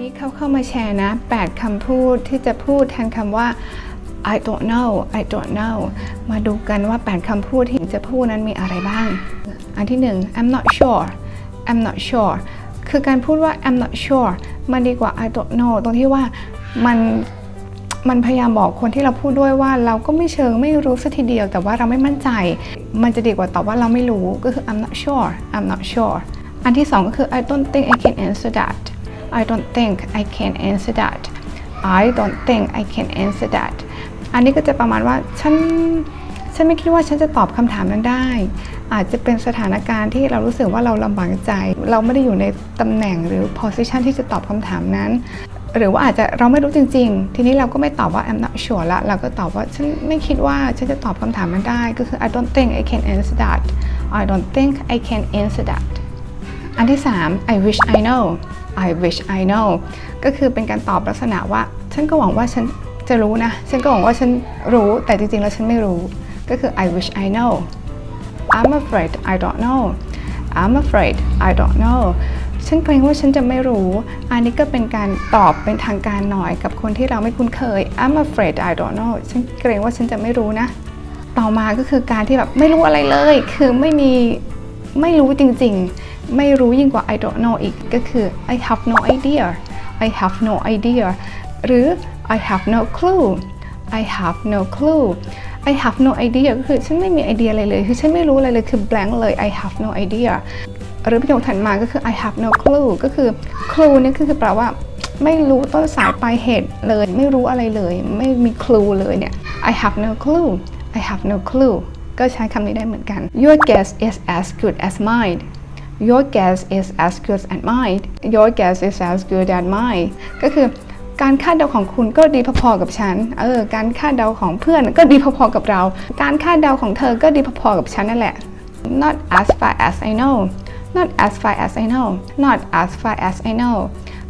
นี้เขาเข้ามาแชร์นะ 8คำพูดที่จะพูดแทนคำว่า I don't know I don't know มาดูกันว่า 8คำพูดที่จะพูดนั้นมีอะไรบ้าง อันที่ 1 I'm not sure I'm not sure คือการพูดว่า I'm not sure มันดีกว่า I don't know ตรงที่ว่ามันมันพยายามบอกคนที่เราพูดด้วยว่าเราก็ไม่เชิงไม่รู้สักทีเดียว แต่ว่าเราไม่มั่นใจ มันจะดีกว่าตอบว่าเราไม่รู้ก็คือ I'm not sure I'm not sure อันที่สองก็คือ I don't think I can answer that I don't think I can answer that I don't think I can answer that อันนี้ก็จะประมาณว่าฉันฉันไม่คิดว่าฉันจะตอบคำถามนั้นได้ อาจจะเป็นสถานการณ์ที่เรารู้สึกว่าเราลำบากใจ เราไม่ได้อยู่ในตำแหน่งหรือ position ที่จะตอบคำถามนั้น หรือว่าอาจจะเราไม่รู้จริง ๆ ทีนี้เราก็ไม่ตอบว่า I'm not sure ละ เราก็ตอบว่าฉันไม่คิดว่าฉันจะตอบคำถามนั้นได้ ก็คือ I don't think I can answer that I don't think I can answer that อันที่ 3 I wish I know I wish I know ก็คือเป็นการตอบลักษณะว่า ฉันก็หวังว่าฉันจะรู้นะ ฉันก็หวังว่าฉันรู้ แต่จริงๆ แล้วฉันไม่รู้ ก็คือ I wish I know I'm afraid I don't know I'm afraid I don't know ฉันเกรงว่าฉันจะไม่รู้ อันนี้ก็เป็นการตอบเป็นทางการหน่อยกับคนที่เราไม่คุ้นเคย I'm afraid I don't know ฉันเกรงว่าฉันจะไม่รู้นะ ต่อมาก็คือการที่แบบไม่รู้อะไรเลย คือไม่มีไม่รู้จริงๆ ไม่รู้ยิ่งกว่า I don't know อีกก็คือ I have no idea I have no idea หรือ I have no clue I have no clue I have no idea ก็คือฉันไม่มีไอเดียอะไรเลย คือฉันไม่รู้อะไรเลย คือ blank เลย I have no idea หรือประโยคถัดมาก็คือ I have no clue ก็คือ clue นี่ก็คือแปลว่าไม่รู้ต้นสายปลายเหตุเลย ไม่รู้อะไรเลย ไม่มี clue เลยเนี่ย I have no clue I have no clue ก็ใช้คำนี้ได้เหมือนกัน Your guess is as good as mine Your guess is as good as mine Your guess is as good as mine ก็คือการคาดเดาของคุณก็ดีพอๆกับฉัน เออ การคาดเดาของเพื่อนก็ดีพอๆกับเรา การคาดเดาของเธอก็ดีพอๆกับฉันนั่นแหละ Not as far as I know Not as far as I know Not as far as I know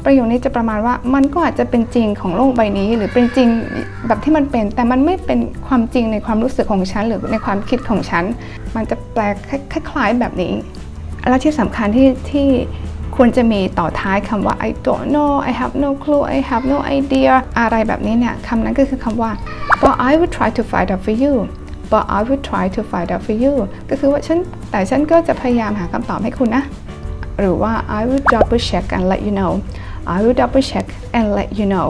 ประโยคนี้จะประมาณว่ามันก็อาจจะเป็นจริงของโลกใบนี้ หรือเป็นจริงแบบที่มันเป็น แต่มันไม่เป็นความจริงในความรู้สึกของฉันหรือในความคิดของฉัน มันจะแปลคล้ายๆแบบนี้ และที่สำคัญที่ที่ควรจะมีต่อท้ายคำว่า I don't know I have no clue I have no idea อะไรแบบนี้เนี่ยคำนั้นก็คือคำว่า but I will try to find out for you but I will try to find out for you ก็คือว่าฉันแต่ฉันก็จะพยายามหาคำตอบให้คุณนะ หรือว่า I will double check and let you know I will double check and let you know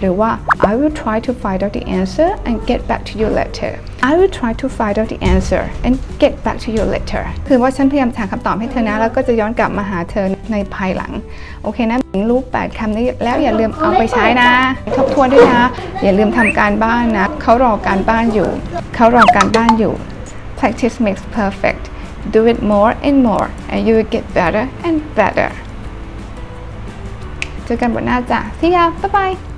หรือว่า I will try to find out the answer and get back to you later I will try to find out the answer and get back to you later คือว่าฉันพยายามหาคำตอบให้เธอนะ แล้วก็จะย้อนกลับมาหาเธอในภายหลัง โอเคนะรู้ 8คำนี้แล้วอย่าลืมเอาไปใช้นะ ทบทวนด้วยนะ อย่าลืมทำการบ้านนะ เขารอการบ้านอยู่ เขารอการบ้านอยู่ practice makes perfect do it more and more and you will get better and better เจอกันบนหน้าจ้ะ see ya bye bye